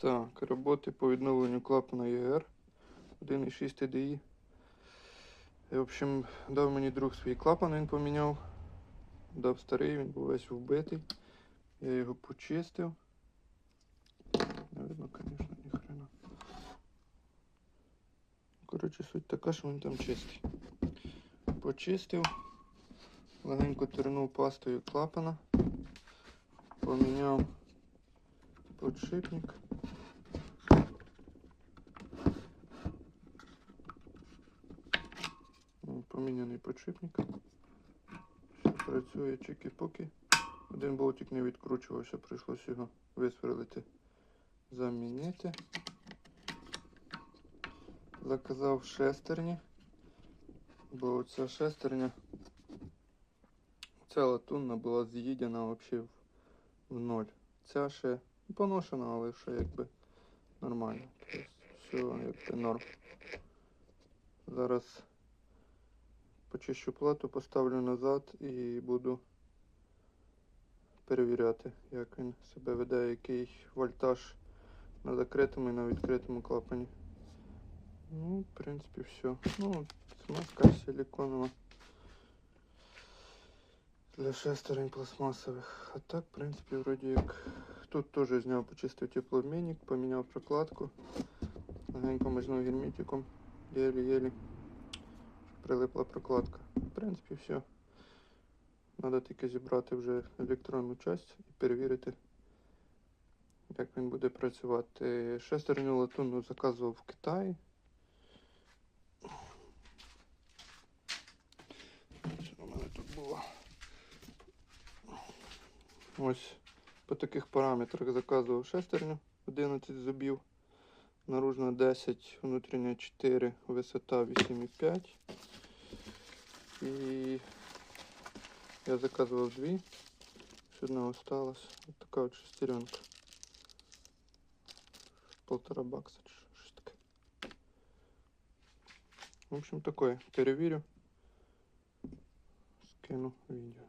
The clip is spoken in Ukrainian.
Так, роботи по відновленню клапана ЄГР 1.6 TDI. В общем, дав мені друг свій клапан, він поміняв. Дав старий, він був весь вбитий. Я його почистив. Не видно, звісно, ніхрена. Коротше, суть така, що він там чистий. Почистив, легенько тернув пастою клапана, поміняв подшипник. Поміняний подшипник. Все працює чики-поки. Один болтик не відкручувався, прийшлося його висверлити, замінити. Заказав шестерні, бо ця шестерня, ця латунна була з'їдена взагалі в, в ноль. Ця ще поношена, але ще якби нормально. Тобто все якби норм. Зараз почищу плату, поставлю назад і буду перевіряти, як він себе веде, який вольтаж на закритому і на відкритому клапані. Ну, в принципі, все. Ну, смазка силиконова. Для шестерень пластмасових. А так, в принципі, вроді як. Тут теж зняв, почистив теплообмінник, поміняв прокладку. Легенько мазнув герметиком. Єлі-єлі. Прилипла прокладка. В принципі, все. Треба тільки зібрати вже електронну часть і перевірити, як він буде працювати. Шестерню латунну заказував в Китаї. Що у мене тут було? Ось по таких параметрах заказував шестерню 11 зубів. Наружна 10, внутрішня 4, висота 8,5. І я заказував дві. Ще одна осталась. Ось така от шестеренка. Полтора бакса чи що- щось таке. В общем, такое. Перевірю. Скину відео.